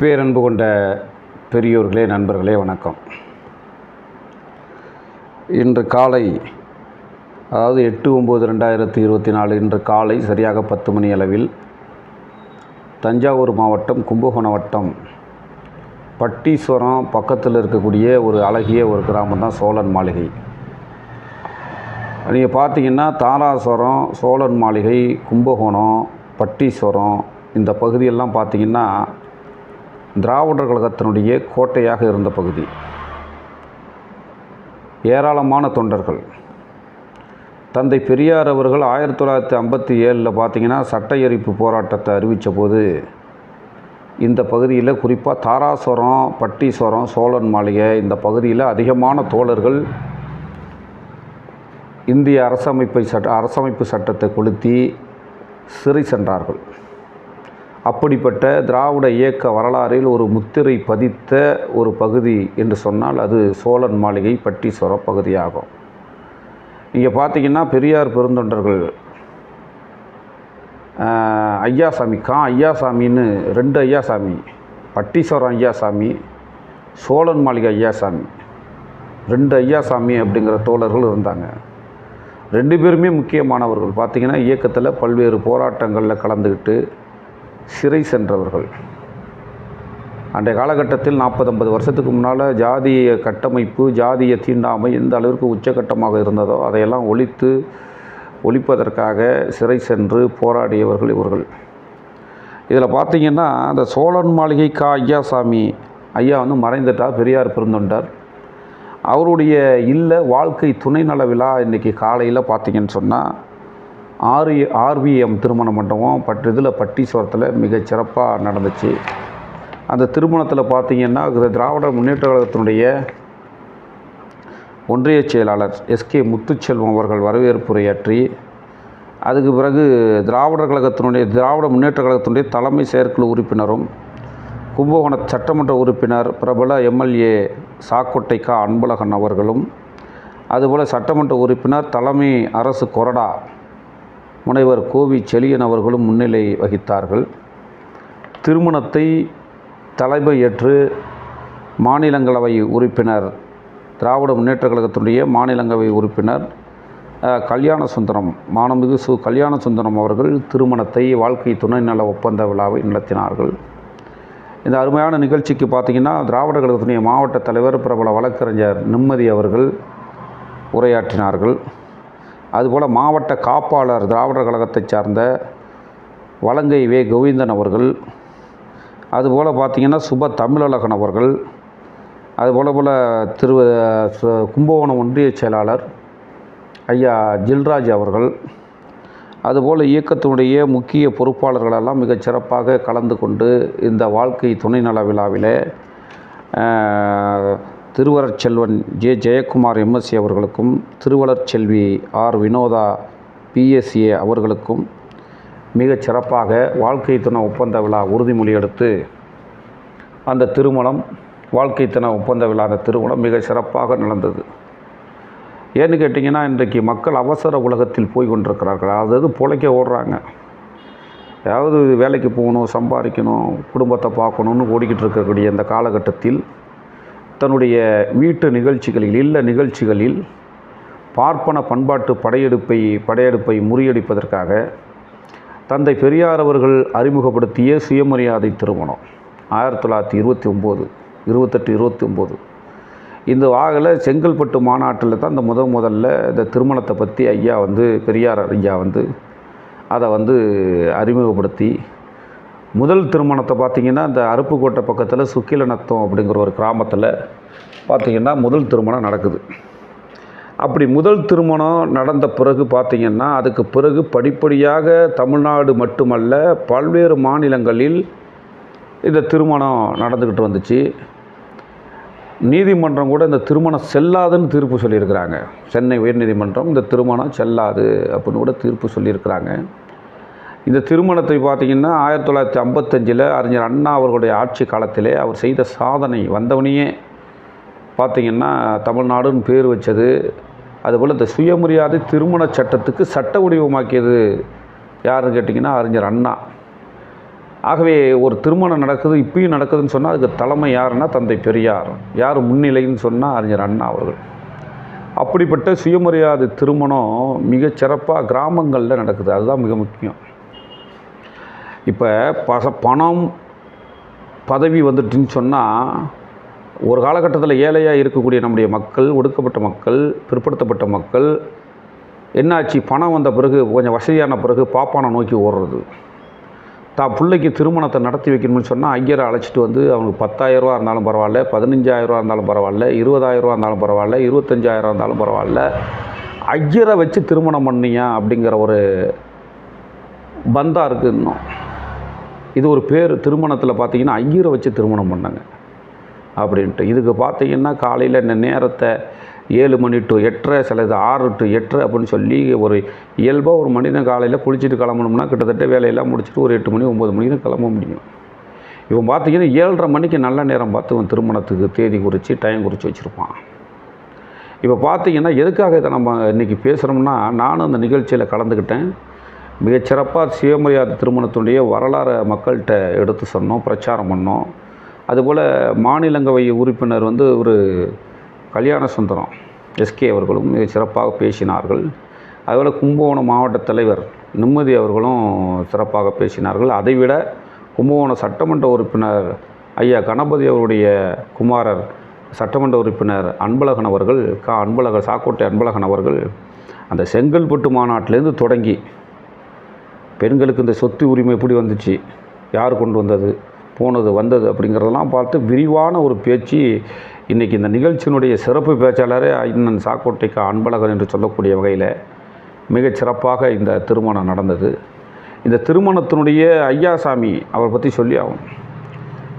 பேரன்பு கொண்ட பெரியோர்களே நண்பர்களே வணக்கம். இன்று காலை அதாவது எட்டு ஒம்பது ரெண்டாயிரத்தி இருபத்தி நாலு இன்று காலை சரியாக பத்து மணி அளவில் தஞ்சாவூர் மாவட்டம் கும்பகோணம் வட்டம் பட்டீஸ்வரம் பக்கத்தில் இருக்கக்கூடிய ஒரு அழகிய ஒரு கிராமம் தான் சோழன் மாளிகை. நீங்கள் பார்த்தீங்கன்னா தாராசுரம் சோழன் மாளிகை கும்பகோணம் பட்டீஸ்வரம் இந்த பகுதியெல்லாம் பார்த்தீங்கன்னா திராவிடர் கழகத்தினுடைய கோட்டையாக இருந்த பகுதி. ஏராளமான தொண்டர்கள். தந்தை பெரியார் அவர்கள் ஆயிரத்தி தொள்ளாயிரத்தி ஐம்பத்தி ஏழில் பார்த்தீங்கன்னா சட்ட எரிப்பு போராட்டத்தை அறிவித்த போது இந்த பகுதியில் குறிப்பாக தாராசுரம் பட்டீஸ்வரம் சோழன் மாளிகை இந்த பகுதியில் அதிகமான தோழர்கள் இந்திய அரசமைப்பை சட்ட அரசமைப்பு சட்டத்தை கொளுத்தி சிறை சென்றார்கள். அப்படிப்பட்ட திராவிட இயக்க வரலாறில் ஒரு முத்திரை பதித்த ஒரு பகுதி என்று சொன்னால் அது சோழன் மாளிகை பட்டீஸ்வர பகுதியாகும். இங்கே பார்த்தீங்கன்னா பெரியார் பெருந்தொண்டர்கள் ஐயாசாமி கா ஐயாசாமின்னு ரெண்டு ஐயாசாமி பட்டீஸ்வரம் ஐயாசாமி சோழன் மாளிகை ஐயாசாமி ரெண்டு ஐயாசாமி அப்படிங்கிற தோழர்கள் இருந்தாங்க. ரெண்டு பேருமே முக்கியமானவர்கள். பார்த்திங்கன்னா இயக்கத்தில் பல்வேறு போராட்டங்களில் கலந்துக்கிட்டு சிறை சென்றவர்கள். அன்றைய காலகட்டத்தில் நாற்பது ஐம்பது வருஷத்துக்கு முன்னால் ஜாதிய கட்டமைப்பு ஜாதிய தீண்டாமை எந்த அளவிற்கு உச்சகட்டமாக இருந்ததோ அதையெல்லாம் ஒழித்து ஒழிப்பதற்காக சிறை சென்று போராடியவர்கள் இவர்கள். இதில் பார்த்திங்கன்னா அந்த சோழன் மாளிகை கா ஐயாசாமி ஐயா வந்து மறைந்துட்டார் பெரியார் பிறந்துட்டார். அவருடைய இல்லை வாழ்க்கை துணை நல விழா இன்றைக்கி காலையில் பார்த்தீங்கன்னு சொன்னால் ஆர் ஆர்விஎம் திருமண மண்டபம் பட் இதில் பட்டீஸ்வரத்தில் மிகச்சிறப்பாக நடந்துச்சு. அந்த திருமணத்தில் பார்த்தீங்கன்னா திராவிட முன்னேற்ற கழகத்தினுடைய ஒன்றிய செயலாளர் எஸ்கே முத்துச்செல்வம் அவர்கள் வரவேற்புரையாற்றி அதுக்கு பிறகு திராவிடர் கழகத்தினுடைய திராவிட முன்னேற்ற கழகத்தினுடைய தலைமை செயற்குழு உறுப்பினரும் கும்பகோண சட்டமன்ற உறுப்பினர் பிரபல எம்எல்ஏ சாக்கோட்டை கா அன்பழகன் அவர்களும் அதுபோல் சட்டமன்ற உறுப்பினர் தலைமை அரசு கொறடா முனைவர் கோவி செழியன் அவர்களும் முன்னிலை வகித்தார்கள். திருமணத்தை தலைமை ஏற்று மாநிலங்களவை உறுப்பினர் திராவிட முன்னேற்ற கழகத்தினுடைய மாநிலங்களவை உறுப்பினர் கல்யாண சுந்தரம் மானமிகு சு. கல்யாண சுந்தரம் அவர்கள் திருமணத்தை வாழ்க்கை துணை நல ஒப்பந்த விழாவை நடத்தினார்கள். இந்த அருமையான நிகழ்ச்சிக்கு பார்த்திங்கன்னா திராவிட கழகத்தினுடைய மாவட்ட தலைவர் பிரபல வழக்கறிஞர் நிம்மதி அவர்கள் உரையாற்றினார்கள். அதுபோல் மாவட்ட காப்பாளர் திராவிடர் கழகத்தைச் சார்ந்த வலங்கை வே. கோவிந்தன் அவர்கள் அதுபோல் பார்த்திங்கன்னா சுப தமிழழகன் அவர்கள் அதுபோல் போல் திரு சு- கும்பகோணம் ஒன்றிய செயலாளர் ஐயா ஜில்ராஜ் அவர்கள் அதுபோல் இயக்கத்தினுடைய முக்கிய பொறுப்பாளர்களெல்லாம் மிகச் சிறப்பாக கலந்து கொண்டு இந்த வாழ்க்கை துணை நல விழாவிலே திருவரச்செல்வன் ஜே. ஜெயக்குமார் எம்எஸ்சி அவர்களுக்கும் திருவளர் செல்வி ஆர். வினோதா பிஎஸ்ஏ அவர்களுக்கும் மிகச் சிறப்பாக வாழ்க்கை தின ஒப்பந்த விழா உறுதிமொழி எடுத்து அந்த திருமணம் வாழ்க்கை தின ஒப்பந்த விழா அந்த திருமணம் மிக சிறப்பாக நடந்தது. ஏன்னு கேட்டிங்கன்னா இன்றைக்கு மக்கள் அவசர உலகத்தில் போய் கொண்டிருக்கிறார்கள். அதாவது பிழைக்க ஓடுறாங்க. ஏதாவது வேலைக்கு போகணும் சம்பாதிக்கணும் குடும்பத்தை பார்க்கணுன்னு ஓடிக்கிட்டு இருக்கக்கூடிய இந்த காலகட்டத்தில் தன்னுடைய வீட்டு நிகழ்ச்சிகளில் இல்ல நிகழ்ச்சிகளில் பார்ப்பன பண்பாட்டு படையெடுப்பை படையெடுப்பை முறியடிப்பதற்காக தந்தை பெரியார் அவர்கள் அறிமுகப்படுத்திய சுயமரியாதை திருமணம் ஆயிரத்தி தொள்ளாயிரத்தி இருபத்தி ஒம்பது இருபத்தெட்டு இருபத்தி ஒம்பது. இந்த வாகல செங்கல்பட்டு மாநாட்டில் தான் இந்த முத முதல்ல இந்த திருமணத்தை பற்றி ஐயா வந்து பெரியார் ஐயா வந்து அதை வந்து அறிமுகப்படுத்தி முதல் திருமணத்தை பார்த்திங்கன்னா இந்த அருப்புக்கோட்டை பக்கத்தில் சுக்கிலநத்தம் அப்படிங்கிற ஒரு கிராமத்தில் பார்த்திங்கன்னா முதல் திருமணம் நடக்குது. அப்படி முதல் திருமணம் நடந்த பிறகு பார்த்திங்கன்னா அதுக்கு பிறகு படிப்படியாக தமிழ்நாடு மட்டுமல்ல பல்வேறு மாநிலங்களில் இந்த திருமணம் நடந்துக்கிட்டு வந்துச்சு. நீதிமன்றம் கூட இந்த திருமணம் செல்லாதுன்னு தீர்ப்பு சொல்லியிருக்கிறாங்க. சென்னை உயர்நீதிமன்றம் இந்த திருமணம் செல்லாது அப்படின்னு கூட தீர்ப்பு சொல்லியிருக்கிறாங்க. இந்த திருமணத்தை பார்த்திங்கன்னா ஆயிரத்தி தொள்ளாயிரத்தி ஐம்பத்தஞ்சில் அறிஞர் அண்ணா அவர்களுடைய ஆட்சி காலத்திலே அவர் செய்த சாதனை வந்தவனையே பார்த்திங்கன்னா தமிழ்நாடுன்னு பேர் வச்சது. அதுபோல் இந்த சுயமரியாதை திருமண சட்டத்துக்கு சட்ட வடிவமாக்கியது யாருன்னு கேட்டிங்கன்னா அறிஞர் அண்ணா. ஆகவே ஒரு திருமணம் நடக்குது இப்பயும் நடக்குதுன்னு சொன்னால் அதுக்கு தலைமை யாருன்னா தந்தை பெரியார். யார் முன்னிலைன்னு சொன்னால் அறிஞர் அண்ணா அவர்கள். அப்படிப்பட்ட சுயமரியாதை திருமணம் மிகச்சிறப்பாக கிராமங்களில் நடக்குது. அதுதான் மிக முக்கியம். இப்போ பச பணம் பதவி வந்துட்டுன்னு சொன்னால் ஒரு காலகட்டத்தில் ஏழையாக இருக்கக்கூடிய நம்முடைய மக்கள் ஒடுக்கப்பட்ட மக்கள் பிற்படுத்தப்பட்ட மக்கள் என்னாச்சு? பணம் வந்த பிறகு கொஞ்சம் வசதியான பிறகு பாப்பானை நோக்கி ஓடுறது. தான் பிள்ளைக்கு திருமணத்தை நடத்தி வைக்கணும்னு சொன்னால் ஐயரை அழைச்சிட்டு வந்து அவனுக்கு பத்தாயிரரூவா இருந்தாலும் பரவாயில்ல பதினஞ்சாயிரரூவா இருந்தாலும் பரவாயில்ல இருபதாயிரரூவா இருந்தாலும் பரவாயில்ல இருபத்தஞ்சாயிரம் இருந்தாலும் பரவாயில்ல ஐயரை வச்சு திருமணம் பண்ணியா அப்படிங்கிற ஒரு பந்தாக இருக்குது இன்னும் இது ஒரு பேர் திருமணத்தில் பார்த்தீங்கன்னா ஐயரை வச்சு திருமணம் பண்ணாங்க. அப்படின்ட்டு. இதுக்கு பார்த்தீங்கன்னா காலையில் இந்த நேரத்தை ஏழு மணி டு எட்டரை சில இது ஆறு டு எட்டரை அப்படின்னு சொல்லி ஒரு இயல்பாக ஒரு மனிதன் காலையில் குளிச்சுட்டு கிளம்பணும்னா கிட்டத்தட்ட வேலையெல்லாம் முடிச்சுட்டு ஒரு எட்டு மணி ஒம்பது மணிக்கு தான் கிளம்ப முடியும். இவன் பார்த்தீங்கன்னா ஏழரை மணிக்கு நல்ல நேரம் பார்த்து இவன் திருமணத்துக்கு தேதி குறித்து டைம் குறித்து வச்சுருப்பான். இப்போ பார்த்தீங்கன்னா எதுக்காக இதை நம்ம இன்றைக்கி பேசுகிறோம்னா நானும் அந்த நிகழ்ச்சியில் கலந்துக்கிட்டேன். மிகச்சிறப்பாக சுயமரியாதை திருமணத்தினுடைய வரலாறை மக்கள்கிட்ட எடுத்து சொன்னோம் பிரச்சாரம் பண்ணோம். அதுபோல் மாநிலங்கவை உறுப்பினர் வந்து ஒரு கல்யாண சுந்தரம் எஸ்கே அவர்களும் மிகச்சிறப்பாக பேசினார்கள். அதுபோல் கும்பகோணம் மாவட்ட தலைவர் நிம்மதி அவர்களும் சிறப்பாக பேசினார்கள். அதைவிட கும்பகோணம் சட்டமன்ற உறுப்பினர் ஐயா கணபதி அவருடைய குமாரர் சட்டமன்ற உறுப்பினர் அன்பழகன் அவர்கள் கா அன்பழகன் சாக்கோட்டை அன்பழகன் அவர்கள் அந்த செங்கல்பட்டு மாநாட்டிலேருந்து தொடங்கி பெண்களுக்கு இந்த சொத்து உரிமை எப்படி வந்துச்சு? யார் கொண்டு வந்தது? போனது வந்தது அப்படிங்கிறதெல்லாம் பார்த்து விரிவான ஒரு பேச்சு இன்றைக்கி இந்த நிகழ்ச்சியினுடைய சிறப்பு பேச்சாளரே இன்னன் சாக்கோட்டைக்கு அன்பழகன் என்று சொல்லக்கூடிய வகையில் மிகச் சிறப்பாக இந்த திருமணம் நடந்தது. இந்த திருமணத்தினுடைய ஐயாசாமி அவரை பற்றி சொல்லி ஆகும்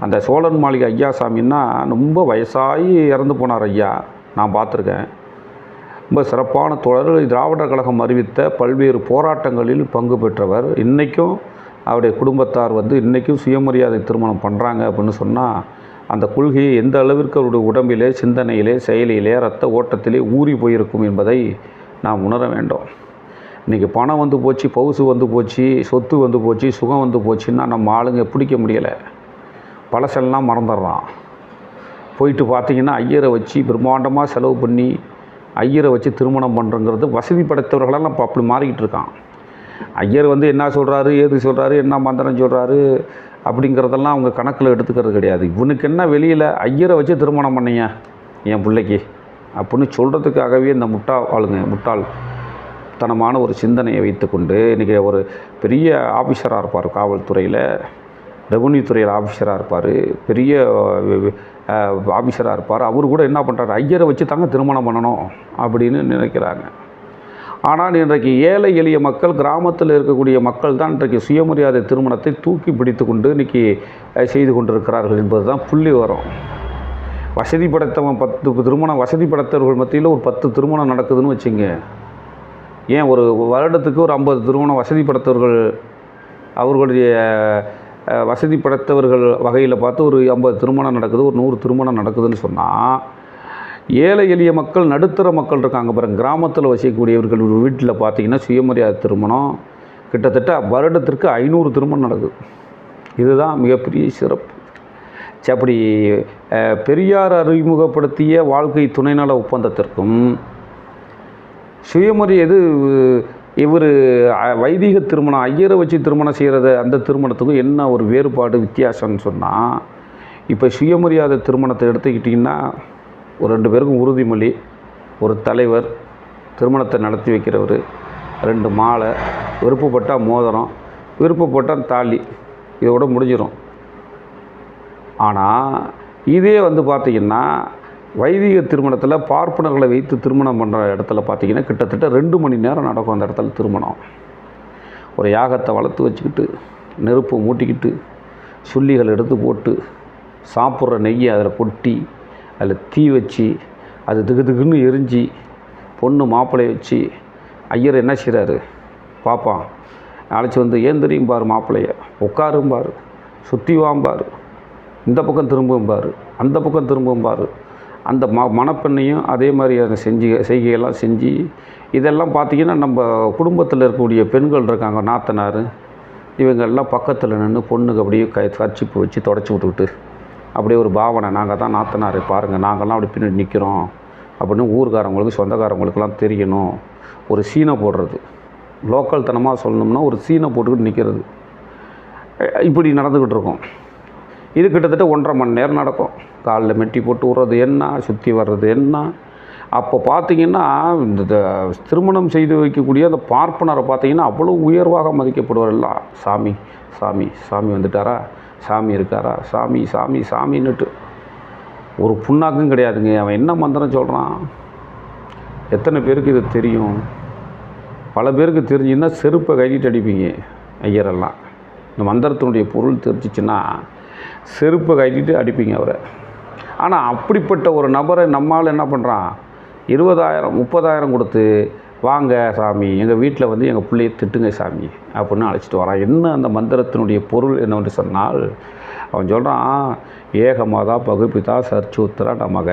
அந்த சோழன் மாளிகை ஐயாசாமின்னா ரொம்ப வயசாகி இறந்து போனார் ஐயா. நான் பார்த்துருக்கேன். ரொம்ப சிறப்பான தோழர் திராவிடர் கழகம் அறிவித்த பல்வேறு போராட்டங்களில் பங்கு பெற்றவர். இன்றைக்கும் அவருடைய குடும்பத்தார் வந்து இன்றைக்கும் சுயமரியாதை திருமணம் பண்ணுறாங்க அப்படின்னு சொன்னால் அந்த கொள்கையை எந்த அளவிற்கு அவருடைய உடம்பிலே சிந்தனையிலே செயலிலே ரத்த ஓட்டத்திலே ஊறி போயிருக்கும் என்பதை நாம் உணர வேண்டும். இன்றைக்கி பணம் வந்து போச்சு பவுசு வந்து போச்சு சொத்து வந்து போச்சு சுகம் வந்து போச்சுன்னா நம்ம ஆளுங்க பிடிக்க முடியலை. பழசெல்லாம் மறந்துடுறான். போயிட்டு பார்த்தீங்கன்னா ஐயரை வச்சு பிரம்மாண்டமாக செலவு பண்ணி ஐயரை வச்சு திருமணம் பண்ணுறங்கிறது வசதி படைத்தவர்களெல்லாம் இப்போ அப்படி மாறிக்கிட்டு இருக்கான். ஐயர் வந்து என்ன சொல்கிறாரு ஏது சொல்கிறாரு என்ன மந்திரம் சொல்கிறாரு அப்படிங்கிறதெல்லாம் அவங்க கணக்கில் எடுத்துக்கிறது கிடையாது. இவனுக்கு என்ன வெளியில் ஐயரை வச்சு திருமணம் பண்ணீங்க என் பிள்ளைக்கு அப்படின்னு சொல்கிறதுக்காகவே இந்த முட்டா ஆளுங்க முட்டாள் தனமான ஒரு சிந்தனையை வைத்துக்கொண்டு இன்றைக்கி ஒரு பெரிய ஆஃபீஸராக இருப்பார் காவல்துறையில். ரெவன்யூ துறையில் ஆஃபீஸராக இருப்பார். பெரிய ஆஃபீஸராக இருப்பார். அவர் கூட என்ன பண்ணுறாரு ஐயரை வச்சு தாங்க திருமணம் பண்ணணும் அப்படின்னு நினைக்கிறாங்க. ஆனால் இன்றைக்கு ஏழை எளிய மக்கள் கிராமத்தில் இருக்கக்கூடிய மக்கள் தான் இன்றைக்கு சுயமரியாதை திருமணத்தை தூக்கி பிடித்து கொண்டு இன்றைக்கி செய்து கொண்டிருக்கிறார்கள் என்பது தான் புள்ளி வரும் வசதி படைத்தவன் பத்து திருமணம் வசதி படைத்தவர்கள் மத்தியில் ஒரு பத்து திருமணம் நடக்குதுன்னு வச்சுங்க. ஏன் ஒரு வருடத்துக்கு ஒரு ஐம்பது திருமணம் வசதி படைத்தவர்கள் அவர்களுடைய வசதி படைத்தவர்கள் வகையில் பார்த்து ஒரு ஐம்பது திருமணம் நடக்குது ஒரு நூறு திருமணம் நடக்குதுன்னு சொன்னால் ஏழை எளிய மக்கள் நடுத்தர மக்கள் இருக்காங்க பாருங்க. கிராமத்தில் வசிக்கக்கூடியவர்கள் ஒரு வீட்டில் பார்த்தீங்கன்னா சுயமரியாதை திருமணம். கிட்டத்தட்ட வருடத்திற்கு ஐநூறு திருமணம் நடக்குது. இதுதான் மிகப்பெரிய சிறப்பு. சரி, அப்படி பெரியார் அறிமுகப்படுத்திய வாழ்க்கை துணைநல ஒப்பந்தத்திற்கும் சுயமரி இது இவர் வைதிக திருமணம் ஐயரை வச்சு திருமணம் செய்கிறது அந்த திருமணத்துக்கும் என்ன ஒரு வேறுபாடு வித்தியாசம்னு சொன்னால் இப்போ சுயமரியாதை திருமணத்தை எடுத்துக்கிட்டிங்கன்னா ஒரு ரெண்டு பேருக்கும் உறுதிமொழி ஒரு தலைவர் திருமணத்தை நடத்தி வைக்கிறவர் ரெண்டு மாலை விருப்பப்பட்டால் மோதிரம் விருப்பப்பட்டால் தாலி இதோட முடிஞ்சிடும் ஆனால் இதே வந்து பார்த்திங்கன்னா வைதிக திருமணத்தில் பார்ப்பனர்களை வைத்து திருமணம் பண்ணுற இடத்துல பார்த்திங்கன்னா கிட்டத்தட்ட ரெண்டு மணி நேரம் நடக்கும் அந்த இடத்துல திருமணம். ஒரு யாகத்தை வளர்த்து வச்சுக்கிட்டு நெருப்பு மூட்டிக்கிட்டு சுள்ளிகள் எடுத்து போட்டு சாப்பிட்ற நெய்யை அதில் கொட்டி அதில் தீ வச்சு அது திகு திகுன்னு எரிஞ்சு பொண்ணு மாப்பிள்ளைய வச்சு ஐயர் என்ன செய்கிறாரு பாப்பான் அழைச்சி வந்து ஏன் பார் பாரு மாப்பிள்ளைய? உட்காரும் சுற்றி வாம்பார் இந்த பக்கம் திரும்பும்பார் அந்த பக்கம் திரும்பும்பார் அந்த ம மணப்பெண்ணையும் அதே மாதிரியான செஞ்சு செய்கையெல்லாம் செஞ்சு இதெல்லாம் பார்த்திங்கன்னா நம்ம குடும்பத்தில் இருக்கக்கூடிய பெண்கள் இருக்காங்க நாத்தனார். இவங்கெல்லாம் பக்கத்தில் நின்று பொண்ணுக்கு அப்படியே கை கர்ச்சிப்பு வச்சு தொடச்சி விட்டுக்கிட்டு அப்படியே ஒரு பாவனை நாங்கள் தான் நாத்தனார் பாருங்கள் நாங்கள்லாம் அப்படி பின்னாடி நிற்கிறோம் அப்படின்னு ஊர்காரங்களுக்கு சொந்தக்காரங்களுக்கெல்லாம் தெரியணும். ஒரு சீனை போடுறது. லோக்கல் தனமாக சொல்லணும்னா ஒரு சீனை போட்டுக்கிட்டு நிற்கிறது இப்படி நடந்துக்கிட்டு இருக்கோம். இது கிட்டத்தட்ட ஒன்றரை மணி நேரம் நடக்கும். காலில் மெட்டி போட்டு விட்றது என்ன? சுற்றி வர்றது என்ன? அப்போ பார்த்தீங்கன்னா இந்த த- திருமணம் செய்து வைக்கக்கூடிய அந்த பார்ப்பனரை பார்த்தீங்கன்னா அவ்வளோ உயர்வாக மதிக்கப்படுவாரெல்லாம் சாமி சாமி சாமி வந்துட்டாரா? சாமி இருக்காரா? சாமி சாமி சாமின்னுட்டு. ஒரு புண்ணாக்கும் கிடையாதுங்க. அவன் என்ன மந்திரம் சொல்கிறான் எத்தனை பேருக்கு இது தெரியும்? பல பேருக்கு தெரிஞ்சுன்னா செருப்பை கட்டிட்டு அடிப்பீங்க ஐயரெல்லாம். இந்த மந்திரத்தினுடைய பொருள் தெரிஞ்சிச்சுன்னா செருப்பை கட்டிட்டு அடிப்பீங்க அவரை. ஆனால் அப்படிப்பட்ட ஒரு நபரை நம்மால் என்ன பண்ணுறான் இருபதாயிரம் முப்பதாயிரம் கொடுத்து வாங்க சாமி எங்கள் வீட்டில் வந்து எங்கள் பிள்ளையை திட்டுங்க சாமி அப்படின்னு அழைச்சிட்டு வரான். என்ன அந்த மந்திரத்தினுடைய பொருள் என்னவென்று சொன்னால் அவன் சொல்கிறான் ஏகமாதா பகுப்பிதா சர்ச்சூத்திர நமக.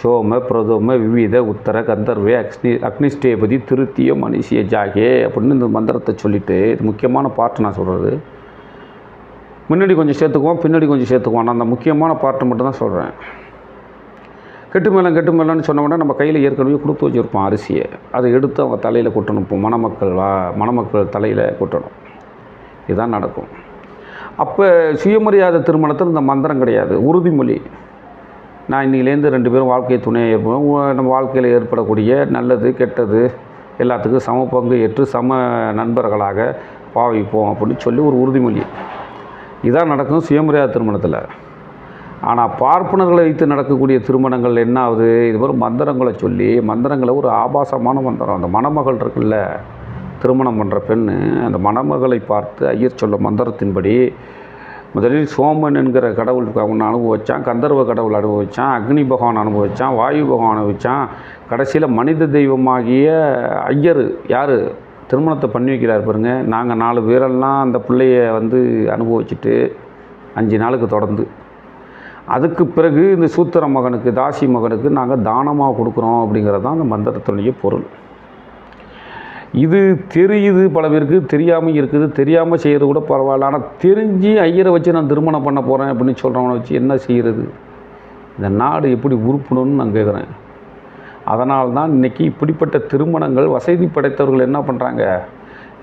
சோம பிரதோம விவித உத்தர கந்தர்வே அக்னி அக்னிஷ்டேபதி திருத்திய மனுஷிய ஜாகே அப்படின்னு இந்த மந்திரத்தை சொல்லிவிட்டு இது முக்கியமான பாட்டு நான் சொல்கிறது முன்னாடி கொஞ்சம் சேர்த்துக்குவோம் பின்னாடி கொஞ்சம் சேர்த்துக்குவோம். நான் அந்த முக்கியமான பார்ட்டு மட்டும்தான் சொல்கிறேன் கெட்டு மேளம் கெட்டு மேளம்னு சொன்ன உடனே நம்ம கையில் ஏற்கனவே கொடுத்து வச்சுருப்போம் அரிசியை. அதை எடுத்து அவங்க தலையில் கொட்டணும். இப்போ மணமக்கள் வா மணமக்கள் தலையில் கொட்டணும். இதுதான் நடக்கும். அப்போ சுயமரியாதை திருமணத்தில் இந்த மந்திரம் கிடையாது. உறுதிமொழி. நான் இன்னிலேருந்து ரெண்டு பேரும் வாழ்க்கை துணையாக இருப்போம். நம்ம வாழ்க்கையில் ஏற்படக்கூடிய நல்லது கெட்டது எல்லாத்துக்கும் சம பங்கு ஏற்று சம நண்பர்களாக பாவிப்போம் அப்படின்னு சொல்லி ஒரு உறுதிமொழி. இதான் நடக்கும் சுயமரியாதை திருமணத்தில். ஆனால் பார்ப்பனர்களை வைத்து நடக்கக்கூடிய திருமணங்கள் என்ன ஆகுது? இது மாதிரி மந்திரங்களை சொல்லி மந்திரங்களை ஒரு ஆபாசமான மந்திரம். அந்த மணமகள் இருக்குல்ல திருமணம் பண்ணுற பெண் அந்த மணமகளை பார்த்து ஐயர் சொல்ல மந்திரத்தின்படி முதலில் சோமன் என்கிற கடவுள் அவன் அனுபவிச்சான் கந்தர்வ கடவுள் அனுபவிச்சான் அக்னி பகவான் அனுபவிச்சான் வாயு பகவான் அனுபவித்தான் கடைசியில் மனித தெய்வமாகிய ஐயர் யார்? திருமணத்தை பண்ணி வைக்கிறார் பாருங்கள் நாங்கள் நாலு பேரெல்லாம் அந்த பிள்ளைய வந்து அனுபவிச்சுட்டு அஞ்சு நாளுக்கு தொடர்ந்து. அதுக்கு பிறகு இந்த சூத்திர மகனுக்கு தாசி மகனுக்கு நாங்கள் தானமாக கொடுக்குறோம் அப்படிங்கிறது தான் அந்த மந்திரத்தினுடைய பொருள். இது தெரியுது பல பேருக்கு தெரியாமல் இருக்குது. தெரியாமல் செய்கிறது கூட பரவாயில்ல. ஆனால் தெரிஞ்சு ஐயரை வச்சு நான் திருமணம் பண்ண போகிறேன் அப்படின்னு சொல்கிறவனை வச்சு என்ன செய்கிறது இந்த நாடு எப்படி உருப்பணும்னு நான் கேட்குறேன் அதனால் தான் இன்றைக்கி இப்படிப்பட்ட திருமணங்கள் வசதி படைத்தவர்கள் என்ன பண்ணுறாங்க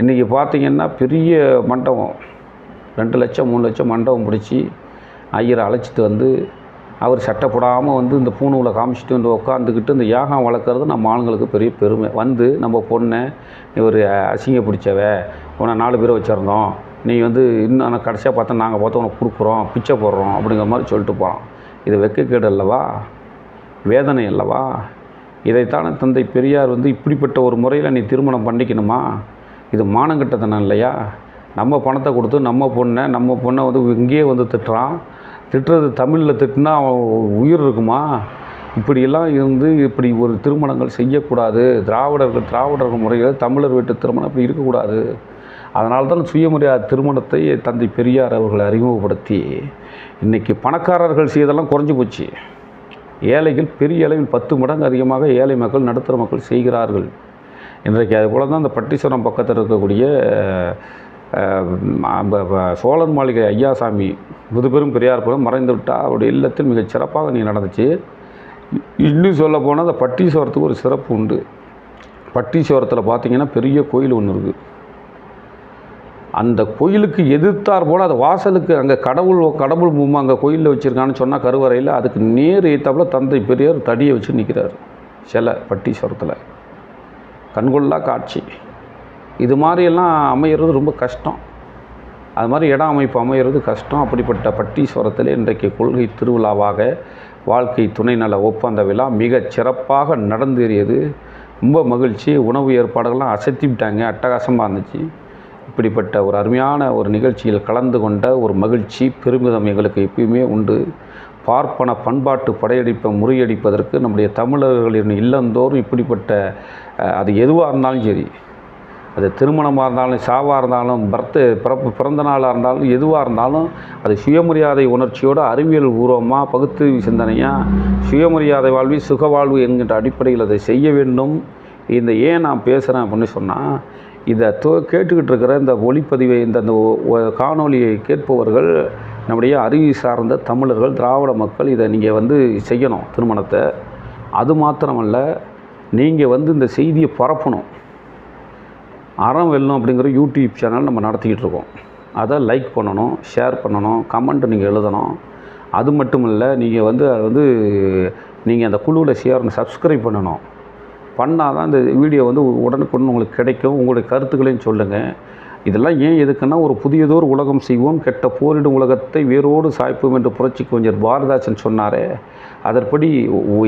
இன்றைக்கி பார்த்தீங்கன்னா பெரிய மண்டபம் ரெண்டு லட்சம் மூணு லட்சம் மண்டபம் பிடிச்சி ஐயரை அழைச்சிட்டு வந்து அவர் சட்டப்படாமல் வந்து இந்த பூணூலை காமிச்சிட்டு வந்து உட்காந்துக்கிட்டு இந்த யாகம் வளர்க்குறது நம்ம ஆளுங்களுக்கு பெரிய பெருமை. வந்து நம்ம பொண்ணை இவர் அசிங்க பிடிச்சவ உன்னை நாலு பேரை வச்சுருந்தோம். நீ வந்து இன்னும் ஆனால் கடைசியாக பார்த்தா நாங்கள் பார்த்தா உனக்கு கொடுக்குறோம் பிச்சை போடுறோம் அப்படிங்கிற மாதிரி சொல்லிட்டு போகிறோம் இது வெக்கக்கேடு அல்லவா? வேதனை அல்லவா? இதைத்தானே தந்தை பெரியார் வந்து இப்படிப்பட்ட ஒரு முறையில் நீ திருமணம் பண்ணிக்கணுமா? இது மானங்கட்டத்தனம் இல்லையா? நம்ம பணத்தை கொடுத்து நம்ம பொண்ணை நம்ம பொண்ணை வந்து இங்கேயே வந்து திட்டுறான். திட்டுறது தமிழில் திட்டுனா அவன் உயிர் இருக்குமா? இப்படியெல்லாம் இருந்து இப்படி ஒரு திருமணங்கள் செய்யக்கூடாது. திராவிடர்கள் திராவிடர்கள் முறையில் தமிழர் வீட்டு திருமணம் இப்படி இருக்கக்கூடாது. அதனால தான் சுயமரியாதை திருமணத்தை தந்தை பெரியார் அவர்கள் அறிமுகப்படுத்தி இன்றைக்கி பணக்காரர்கள் செய்தெல்லாம் குறைஞ்சி போச்சு. ஏழைகள் பெரிய அளவில் பத்து மடங்கு அதிகமாக ஏழை மக்கள் நடுத்தர மக்கள் செய்கிறார்கள். இன்றைக்கு அது போல தான் அந்த பட்டீஸ்வரம் பக்கத்தில் இருக்கக்கூடிய சோழன் மாளிகை ஐயாசாமி முதுபெரும் பெரியார்புரம் மறைந்து விட்டால் அவருடைய இல்லத்தில் மிகச் சிறப்பாக நீ நடந்துச்சு. இன்னும் சொல்ல போனால் அந்த பட்டீஸ்வரத்துக்கு ஒரு சிறப்பு உண்டு. பட்டீஸ்வரத்தில் பார்த்தீங்கன்னா பெரிய கோயில் ஒன்று இருக்குது அந்த கோயிலுக்கு எதிர்த்தார் போல் அது வாசலுக்கு அங்கே கடவுள் கடவுள் பொம்மை அங்கே கோயிலில் வச்சுருக்கான்னு சொன்னால் கருவறையில் அதுக்கு நேர் ஏத்தாப்புல தந்தை பெரியார் தடியை வச்சு நிற்கிறார் சிலை பட்டீஸ்வரத்தில் கண்கொள்ளா காட்சி. இது மாதிரியெல்லாம் அமையிறது ரொம்ப கஷ்டம். அது மாதிரி இடம் அமைப்பு அமையிறது கஷ்டம். அப்படிப்பட்ட பட்டீஸ்வரத்தில் இன்றைக்கு கொள்கை திருவிழாவாக வாழ்க்கை துணை நல ஒப்பந்த விழா மிகச் சிறப்பாக நடந்தேறியது. ரொம்ப மகிழ்ச்சி. உணவு ஏற்பாடுகள்லாம் அசத்தி விட்டாங்க அட்டகாசமாக இருந்துச்சு. இப்படிப்பட்ட ஒரு அருமையான ஒரு நிகழ்ச்சியில் கலந்து கொண்ட ஒரு மகிழ்ச்சி பெருமிதம் எங்களுக்கு எப்பயுமே உண்டு. பார்ப்பன பண்பாட்டு படையெடுப்பை முறியடிப்பதற்கு நம்முடைய தமிழர்களின் இல்லந்தோறும் இப்படிப்பட்ட அது எதுவாக இருந்தாலும் சரி அது திருமணமாக இருந்தாலும் சாவாக இருந்தாலும் பர்த்து பிறப்பு பிறந்த நாளாக இருந்தாலும் எதுவாக இருந்தாலும் அது சுயமரியாதை உணர்ச்சியோட அறிவியல் பூர்வமாக பகுத்தறிவு சிந்தனையாக சுயமரியாதை வாழ்வி சுக வாழ்வு என்கின்ற அடிப்படையில் அதை செய்ய வேண்டும். இந்த ஏன் நான் பேசுகிறேன் அப்படின்னு சொன்னால் இதை தோ கேட்டுக்கிட்டு இருக்கிற இந்த ஒளிப்பதிவை இந்த அந்த காணொலியை காணொளியை கேட்பவர்கள் நம்முடைய அறிவு சார்ந்த தமிழர்கள் திராவிட மக்கள் இதை நீங்கள் வந்து செய்யணும் திருமணத்தை. அது மாத்திரமல்ல நீங்கள் வந்து இந்த செய்தியை பரப்பணும். அறம் வெல்லும் அப்படிங்கிற யூடியூப் சேனல் நம்ம நடத்திக்கிட்டு இருக்கோம். அதை லைக் பண்ணணும் ஷேர் பண்ணணும் கமெண்ட் நீங்கள் எழுதணும். அது மட்டும் இல்லை நீங்கள் வந்து அது வந்து நீங்கள் அந்த குழுவில் சேரணும் சப்ஸ்கிரைப் பண்ணணும். பண்ணால் தான் இந்த வீடியோ வந்து உடனுக்குடன் உங்களுக்கு கிடைக்கும். உங்களுடைய கருத்துக்களையும் சொல்லுங்கள் இதெல்லாம் ஏன் எதுக்குன்னா ஒரு புதியதோர் உலகம் செய்வோம் கெட்ட போரிடும் உலகத்தை வேரோடு சாய்ப்போம் என்று புரட்சி கவிஞர் பாரதாசன் சொன்னாரே. அதற்படி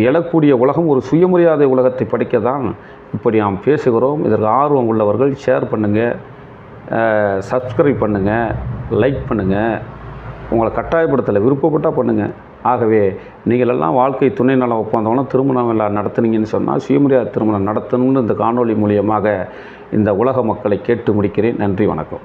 எழக்கூடிய உலகம் ஒரு சுயமரியாதை உலகத்தை படைக்க தான் இப்படி நாம் பேசுகிறோம். இதற்கு ஆர்வம் உள்ளவர்கள் ஷேர் பண்ணுங்கள் சப்ஸ்கிரைப் பண்ணுங்கள் லைக் பண்ணுங்கள் உங்களை கட்டாயப்படுத்தலை விருப்பப்பட்டால் பண்ணுங்கள் ஆகவே நீங்களெல்லாம் வாழ்க்கை துணை நல ஒப்பந்தம்லாம் திருமணம் எல்லாம் நடத்துனீங்கன்னு சொன்னால் சுயமரியாதை திருமணம் நடத்தணும்னு இந்த காணொளி மூலியமாக இந்த உலக மக்களை கேட்டு முடிக்கிறேன். நன்றி வணக்கம்.